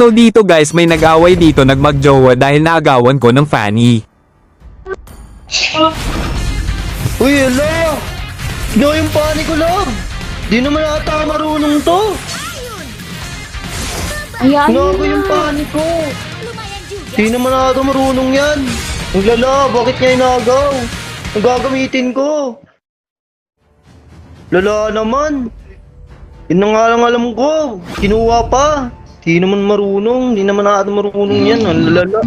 So dito guys may nag-away dito nagmagjowa dahil naagawan ko ng Fanny. Uy, ala! Ginawa yung panic ko lang! Di naman ata marunong to! Ayan Ginawa ko yung panic ko! Di naman ata marunong yan! Ang lala, bakit niya inagaw? Ang gagamitin ko! Lala naman! Yun na nga lang alam ko! Kinuha pa! Di naman marunong, di naman ata marunong yan, ang lala.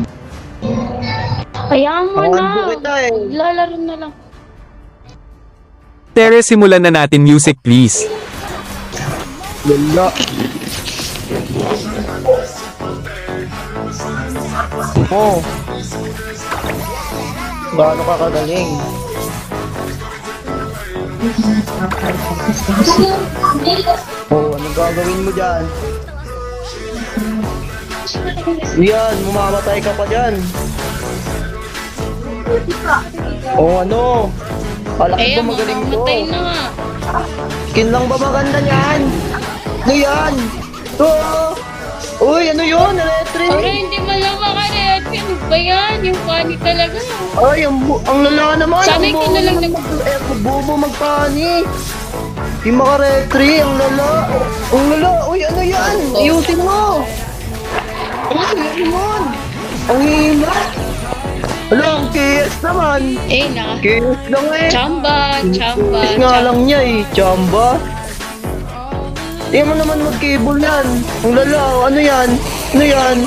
Ayan mo Ang na. ando kita eh. Lalaro na lang. Tere simulan na natin music please. Lala. Oh. Gaano ka kagaling? Oh, anong gagawin mo dyan? Yan, mamamatay ka pa dyan. Oh, ano? Kala ko magaling to? na nga. Skin lang ba maganda niyan? Ano yan? Oo! Uy, ano yun? Electric! Para hindi malawa ka. Ano ba yan? Yung funny talaga. Ay, ang, bu- ang lala naman! Ang ka na lang bobo nag- Eh, bobo magpani! Di makaretri, ang lala! Ang lala! Uy, ano yan? Ayusin mo! Ayusin mo? Ang hina! Hala, ang KS naman! Eh, na. KS lang eh! Chamba, chamba. KS nga lang niya eh, chamba! Di mo naman mag-cable yan! Ang lala, ano yan? Ano yan?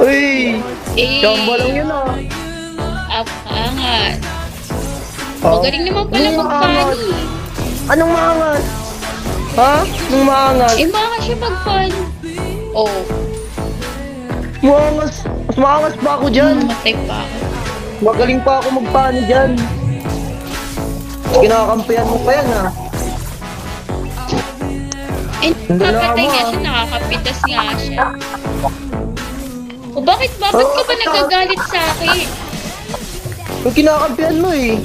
Uy! Eh, Chamba lang yun ah! Up, angat. Oh. Magaling naman pala mag-funny. maangat? Anong maangat? Ha? Anong maangat? Eh, baka siya mag-funny. Oh, Maangas. Mas maangas pa ako dyan. mamatay pa ako. Magaling pa ako magpano dyan. Kinakampihan mo pa yan ha. Eh, mo, nga ah. siya, nakakapitas nga siya. O bakit, bakit ka ba nagagalit sa akin? Yung kinakampihan mo eh.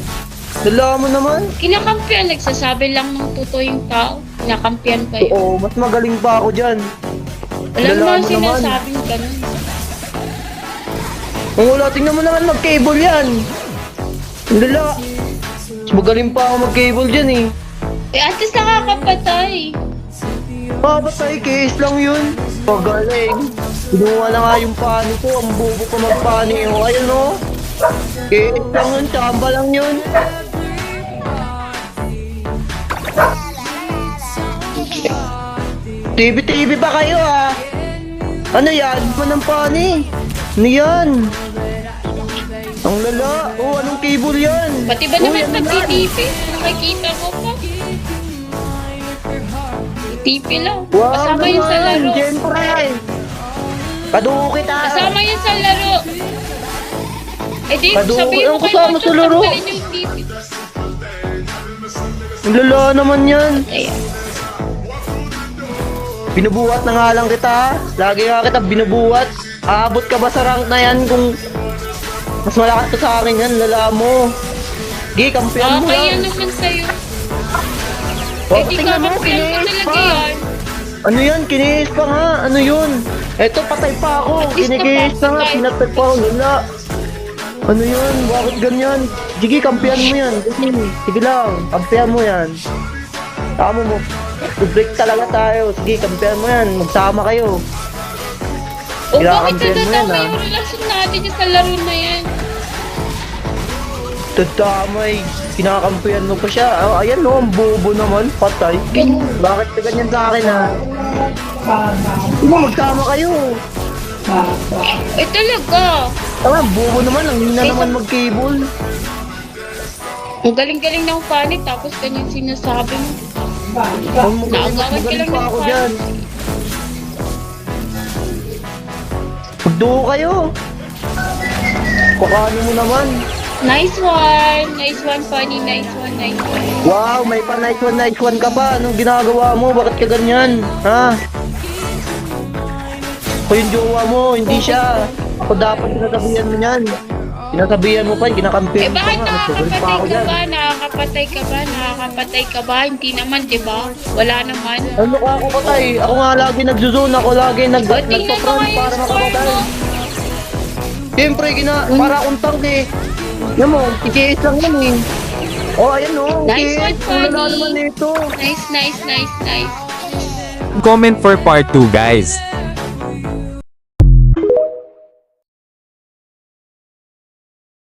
Dala mo naman. Kinakampihan, nagsasabi lang ng totoo yung tao. Kinakampihan pa yun. Oo, mas magaling pa ako dyan. Wala dala naman mo naman. sinasabing ganun. Kung wala, tingnan mo naman mag-cable yan. Ang. Mas magaling pa ako mag-cable dyan eh. Eh, at least nakakapatay. Ah, patay, case lang yun. Magaling. Kinuha na nga yung pani ko. Ang bobo ko magpani. O, ayun o. Case lang yun. Chamba lang yun. TV-TV ba kayo ah? Ano yan? Manang pani? Ano yan? Ang lala. Oh, anong cable yan? Pati ba naman ano pag? TTP? Nakikita ko pa. TTP lang. Wow, Kasama yun sa naman, laro. Siyempre. Paduko kita. Kasama yun sa laro. Eh di, Kadu- sabihin mo ang kay kasama Mocho, sa laro. yung TTP. Ang lala naman yan. Ayan. Binubuhat na nga lang kita. Lagi nga kita binubuhat. Aabot ka ba sa rank na yan kung mas malakas ka sa akin yan, lala mo. Gi, kampiyan mo Nakakaya yan. naman sa'yo. Oh, Eh di tingnan mo, ko talaga pa. yan. Ano yan? Kinis pa nga. Ano yun? Eto, patay pa ako. At least na nga. napatay. Pinatay pa ako. Lala. Ano yun? Bakit ganyan? Sige, kampiyan mo yan. Sige, sige lang. Kampiyan mo yan. Tama mo. break talaga tayo. Sige, kampiyan mo yan. Magsama kayo. O bakit Kinakampihan mo yan, nadadama ah. yung relasyon natin dyan sa laro na yan? Tadamay. Kinakampiyan mo pa siya. Oh, ayan no, ang bobo naman. Patay. Bakit ka ganyan sa akin ha? Hindi mo, magsama kayo. Eh talaga. Tama, bobo naman. Ang hina Eh, naman mag-cable. Ang galing-galing ng funny tapos ganyan sinasabi mo. Ang magaling, Nakagawan ka magaling lang pa ng ako dyan. Magduo kayo. Kakanin mo naman. Nice one! Nice one, funny. Nice one, nice one. Wow, may pa night one, night one ka pa. Anong ginagawa mo? Bakit ka ganyan? Ha? Ako yung jowa mo, hindi siya. Ako dapat sinasabihan mo yan. Sinasabihan mo pa, Eh kinakampihan mo pa bakit nga. Magaling pa nakakapatay ka dyan. ba? nakakapatay ka ba? Nakakapatay ka ba? Hindi naman, di ba? Wala naman. Ano ka ako patay? Ako nga lagi nagzuzone, ako lagi nag O, tingnan mo nga yung para score makapatay. mo. Siyempre, gina, para akong tank eh. Yan mo, ikiis lang yan eh. Oh, ayan oh, Nice one, lala Fanny. naman nito. Nice, nice, nice, nice. Comment for part 2 guys.